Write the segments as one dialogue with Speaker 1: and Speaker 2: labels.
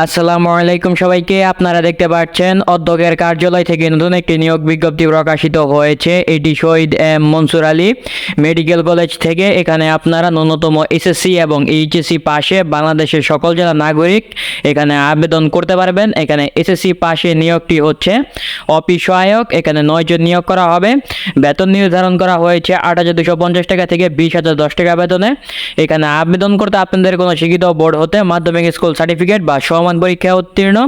Speaker 1: আসসালামু আলাইকুম সবাইকে, আপনারা দেখতে পাচ্ছেন অধ্যক্ষের কার্যালয় থেকে নতুন একটি নিয়োগ বিজ্ঞপ্তি প্রকাশিত হয়েছে। এটি Shaheed M Mansur Ali medical college থেকে। এখানে আপনারা ন্যূনতম এসএসসি এবং এইচএসসি পাশে বাংলাদেশের সকল জেলা নাগরিক এখানে আবেদন করতে পারবেন। এখানে এসএসসি পাশে নিয়োগটি হচ্ছে অফিস সহায়ক, এখানে নয়জন নিয়োগ করা হবে। বেতন নির্ধারণ করা হয়েছে আট হাজার দুশো পঞ্চাশ টাকা থেকে বিশ হাজার দশ টাকা বেতনে। এখানে আবেদন করতে আপনাদের কোনো শিক্ষিত বোর্ড হতে মাধ্যমিক স্কুল সার্টিফিকেট বা সমান পরীক্ষা উত্তীর্ণ,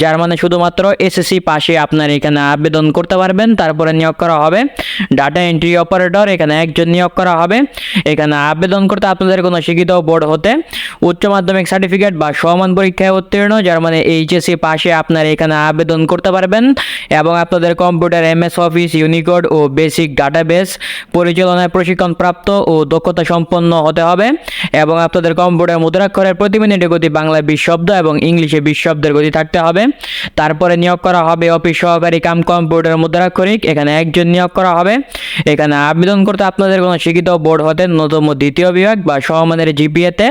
Speaker 1: যার মানে শুধুমাত্র এসএসসি পাশে আপনার এখানে আবেদন করতে পারবেন, তারপরে নিয়োগ করা হবে। ডাটা এন্ট্রি অপারেটর এখানে একজন নিয়োগ করা হবে। এখানে আবেদন করতে আপনাদের কোনো শিক্ষিত বোর্ড হতে উচ্চ মাধ্যমিক সার্টিফিকেট বা সমান পরীক্ষায় উত্তীর্ণ, যার মানে এইচএসসি পাশে আপনার এখানে আবেদন করতে পারবেন এবং আপনাদের কম্পিউটার এমএস অফিস ইউনিকোড ও বেসিক ডাটাবেস পরিচালনায় প্রশিক্ষণ প্রাপ্ত ও দক্ষতা সম্পন্ন হতে হবে এবং আপনাদের কম্পিউটার মুদ্রাক্ষরের প্রতি মিনিটে গতি বাংলায় বিশ শব্দ এবং ইংলিশে বিশ শব্দের গতি থাকতে হবে। তারপরে নিয়োগ করা হবে অফিস সহকারী কাম কম্পিউটার মুদ্রাক্ষরিক, এখানে একজন নিয়োগ করা হবে। এখানে আবেদন করতে আপনাদের কোনো শিক্ষিত বোর্ড হতে ন্যূনতম দ্বিতীয় বিভাগ বা সমমানের জিপিএতে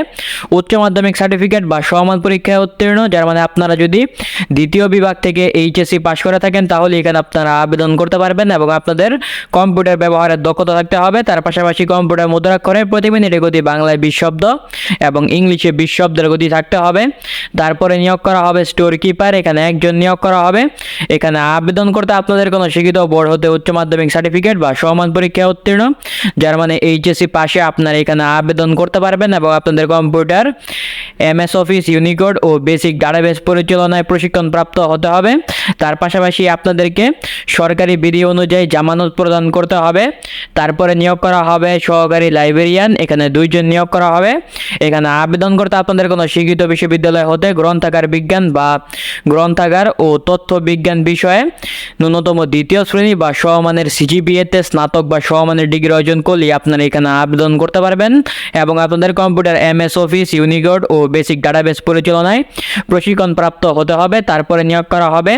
Speaker 1: উচ্চ মাধ্যমিক সার্টিফিকেট বা সমান পরীক্ষায় উত্তীর্ণ, যার মানে আপনারা যদি দ্বিতীয় বিভাগ থেকে এইচএসসি পাশ করে থাকেন, তাহলে এখানে আপনারা আবেদন করতে পারবেন এবং আপনাদের কম্পিউটার ব্যবহারের দক্ষতা থাকতে হবে। তার পাশাপাশি কম্পিউটার মুদ্রাক্ষরে প্রতি মিনিটে গতি বাংলায় বিশ শব্দ এবং ইংলিশে বিশ শব্দের গতি থাকতে হবে। তারপরে নিয়োগ করা হবে স্টোর কিপার এখানে একজন নিয়োগ করা হবে। এখানে আবেদন করতে আপনাদের কোনো শিক্ষিত বোর্ড হতে উচ্চ মাধ্যমিক সার্টিফিকেট বা সমান পরীক্ষায় উত্তীর্ণ, যার মানে এইচএসসি পাশে আপনারা এখানে আবেদন করতে পারবেন এবং আপনাদের কম্পিউটার এমএস অফিস ইউনিকোড ও বেসিক ডাটাবেস পরিচালনায় প্রশিক্ষণ প্রাপ্ত হতে হবে। তার পাশাপাশি আপনাদেরকে সরকারি বিধি অনুযায়ী জামানত প্রদান করতে হবে। তারপরে নিয়োগ করা হবে সহকারী লাইব্রেরিয়ান এখানে দুইজন নিয়োগ করা হবে। এখানে আবেদন করতে আপনাদের কোনো শিক্ষিত বিশ্ববিদ্যালয় হতে গ্রন্থাগার বিজ্ঞান বা গ্রন্থাগার ও তথ্য বিজ্ঞান বিষয়ে ন্যূনতম দ্বিতীয় শ্রেণি বা সমানের সিজিবিএতে স্নাতক বা সমানের ডিগ্রি অর্জন করলে আপনারা এখানে আবেদন করতে পারবেন এবং আপনাদের computer M S office, Unicode ও বেসিক ডাটাবেস পরিচালনায় প্রশিক্ষণ প্রাপ্ত হতে হবে। তারপরে নিয়োগ করা হবে।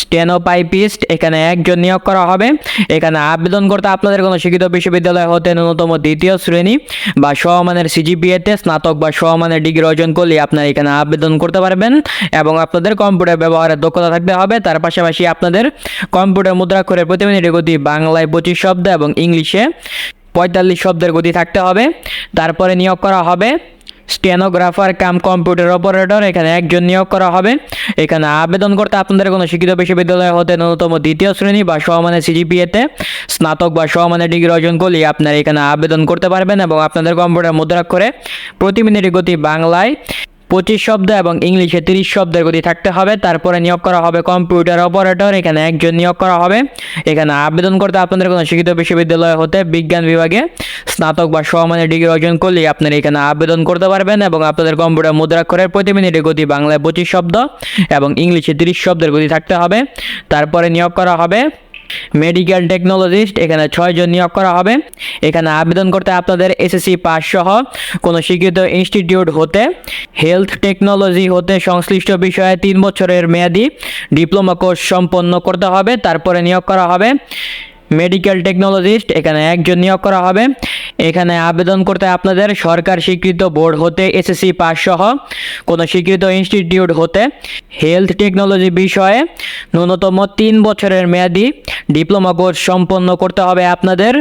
Speaker 1: স্টেনোপাইপিস্ট, এখানে একজন নিয়োগ করা হবে। এখানে আবেদন করতে আপনাদের কোনো শিক্ষিত বিশ্ববিদ্যালয় হতে ন্যূনতম দ্বিতীয় শ্রেণি বা সমমানের সিজিপিএতে স্নাতক বা সমমানের ডিগ্রি অর্জন করলে আপনারা এখানে আবেদন করতে পারবেন এবং আপনাদের কম্পিউটার ব্যবহারের দক্ষতা থাকতে হবে। তার পাশাপাশি আপনাদের কম্পিউটার মুদ্রাক্ষরের প্রতি মিনিটের গতি বাংলায় পঁচিশ শব্দ এবং ইংলিশে পঁয়তাল্লিশ শব্দের গতি থাকতে হবে। তারপরে নিয়োগ করা হবে। স্টেনোগ্রাফার কাম কম্পিউটার অপারেটর এখানে একজন নিয়োগ করা হবে। এখানে আবেদন করতে আপনাদের কোনো শিক্ষিত বিশ্ববিদ্যালয় হতে ন্যূনতম দ্বিতীয় শ্রেণি বা সমানের সিজিপিএতে স্নাতক বা সমানের ডিগ্রি অর্জন করলে আপনারা এখানে আবেদন করতে পারবেন এবং আপনাদের কম্পিউটার মুদ্রাক্ষরে প্রতি মিনিটের গতি বাংলায় পঁচিশ শব্দ এবং ইংলিশে তিরিশ শব্দের গতি থাকতে হবে। তারপরে নিয়োগ করা হবে কম্পিউটার অপারেটর, এখানে একজন নিয়োগ করা হবে। এখানে আবেদন করতে আপনাদের কোনো শিক্ষিত বিশ্ববিদ্যালয় হতে বিজ্ঞান বিভাগে স্নাতক বা সমানের ডিগ্রি অর্জন করলে আপনারা এখানে আবেদন করতে পারবেন এবং আপনাদের কম্পিউটার মুদ্রাক্ষরের প্রতি মিনিটে গতি বাংলায় পঁচিশ শব্দ এবং ইংলিশে তিরিশ শব্দের গতি থাকতে হবে। তারপরে নিয়োগ করা হবে মেডিকেল টেকনোলজিস্ট এখানে ছয়জন নিয়োগ করা হবে। এখানে আবেদন করতে আপনাদের এসএসসি পাস সহ কোনো শিক্ষিত ইনস্টিটিউট হতে হেলথ টেকনোলজি হতে সংশ্লিষ্ট বিষয়ে তিন বছরের মেয়াদি ডিপ্লোমা কোর্স সম্পন্ন করতে হবে, তারপরে নিয়োগ করা হবে। মেডিকেল টেকনোলজিস্ট এখানে একজন নিয়োগ করা হবে। এখানে আবেদন করতে আপনাদের সরকার স্বীকৃত বোর্ড হতে এসএসসি পাস সহ কোনো স্বীকৃত ইনস্টিটিউট হতে হেলথ টেকনোলজি বিষয়ে ন্যূনতম তিন বছরের মেয়াদি ডিপ্লোমা কোর্স সম্পন্ন করতে হবে আপনাদের।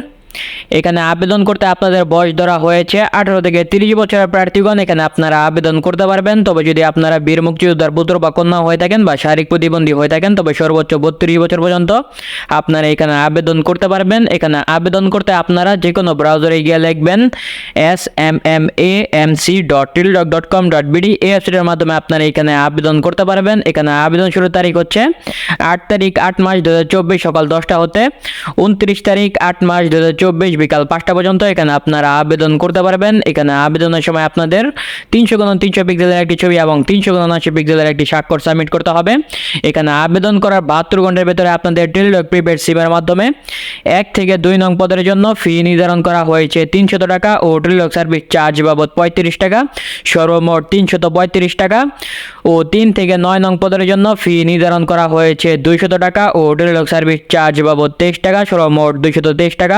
Speaker 1: এখানে আবেদন করতে আপনাদের বয়স ধরা হয়েছে আঠারো থেকে তিরিশ বছরের প্রার্থীগণ এখানে আপনারা আবেদন করতে পারবেন। তবে যদি আপনারা বীর মুক্তিযোদ্ধার পুত্র বা কন্যা হয়ে থাকেন বা শারীরিক প্রতিবন্ধী হয়ে থাকেন, তবে সর্বোচ্চ বত্রিশ বছর পর্যন্ত আপনারা এখানে আবেদন করতে পারবেন। এখানে আবেদন করতে আপনারা যে কোনো ব্রাউজারে গিয়ে লিখবেন S M M A M C dot teletalk dot com dot BD এই ওয়েবসাইটের মাধ্যমে আপনারা এখানে আবেদন করতে পারবেন। এখানে আবেদন শুরুর তারিখ হচ্ছে আট তারিখ আট মাস দুহাজার চব্বিশ সকাল দশটা হতে। উনত্রিশ তারিখ আট মাস দুই হাজার চব্বিশ বিকাল পাঁচটা পর্যন্ত। এখানে আপনারা আবেদন করতে পারবেন। এখানে আবেদনের সময় আপনাদের তিনশো গুণ তিনশো পিক্সেলের একটি ছবি এবং তিনশো গুণ আশি পিক্সেলের একটি স্বাক্ষর সাবমিট করতে হবে। এখানে আবেদন করার বাহাত্তর ঘণ্টার ভেতরে আপনাদের টেলিডক প্রিপেড সিমের মাধ্যমে এক থেকে দুই নং পদের জন্য ফি নির্ধারণ করা হয়েছে তিনশত টাকা ও টেলিডক সার্ভিস চার্জ বাবদ পঁয়ত্রিশ টাকা। সর্বমোট তিনশত পঁয়ত্রিশ টাকা ও তিন থেকে নয় নং পদের জন্য ফি নির্ধারণ করা হয়েছে দুইশত টাকা ও টেলিডক সার্ভিস চার্জ বাবদ তেইশ টাকা। সর্বমোট দুইশত তেইশ টাকা।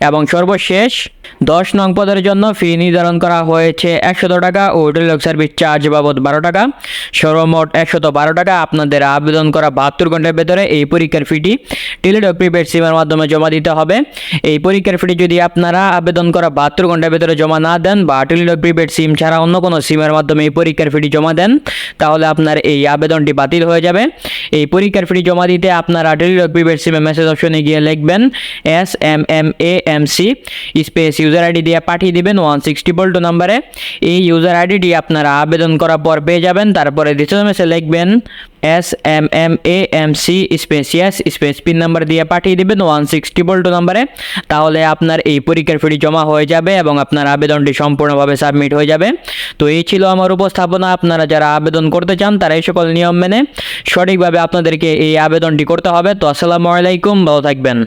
Speaker 1: এবং সর্বশেষ দশ নং পদের জন্য ফি নির্ধারণ করা হয়েছে একশত টাকা ও টেলিলক সার্ভিস চার্জ বাবদ বারো টাকা। সর্বমোট একশত বারো টাকা আপনাদের আবেদন করা বাহাত্তর ঘণ্টার ভেতরে এই পরীক্ষার ফিটি টেলিটক প্রিপেড সিমের মাধ্যমে জমা দিতে হবে। এই পরীক্ষার ফিটি যদি আপনারা আবেদন করা বাহাত্তর ঘণ্টার ভেতরে জমা না দেন বা টেলিটক প্রিপেড সিম ছাড়া অন্য কোনো সিমের মাধ্যমে এই পরীক্ষার ফিটি জমা দেন, তাহলে আপনার এই আবেদনটি বাতিল হয়ে যাবে। এই পরীক্ষার ফিটি জমা দিতে আপনারা টেলিটক প্রিপেড সিমে মেসেজ অপশনে গিয়ে লিখবেন S M M A M C space user ID দিয়ে পাঠিয়ে দিবেন ওয়ান সিক্সটি বল্টু নাম্বারে। এই ইউজার আইডিটি আপনারা আবেদন করার পর পেয়ে যাবেন। তারপরে দ্বিতীয় লিখবেন S M M A M C space yes space PIN number দিয়ে পাঠিয়ে দিবেন ওয়ান সিক্সটি বল্টু নাম্বারে। তাহলে আপনার এই পরীক্ষার ফিটি জমা হয়ে যাবে এবং আপনার আবেদনটি সম্পূর্ণভাবে সাবমিট হয়ে যাবে। তো এই ছিল আমার উপস্থাপনা। আপনারা যারা আবেদন করতে চান, তারা এই সকল নিয়ম মেনে সঠিকভাবে আপনাদেরকে এই আবেদনটি করতে হবে। তো আসসালামু আলাইকুম। ভালো থাকবেন।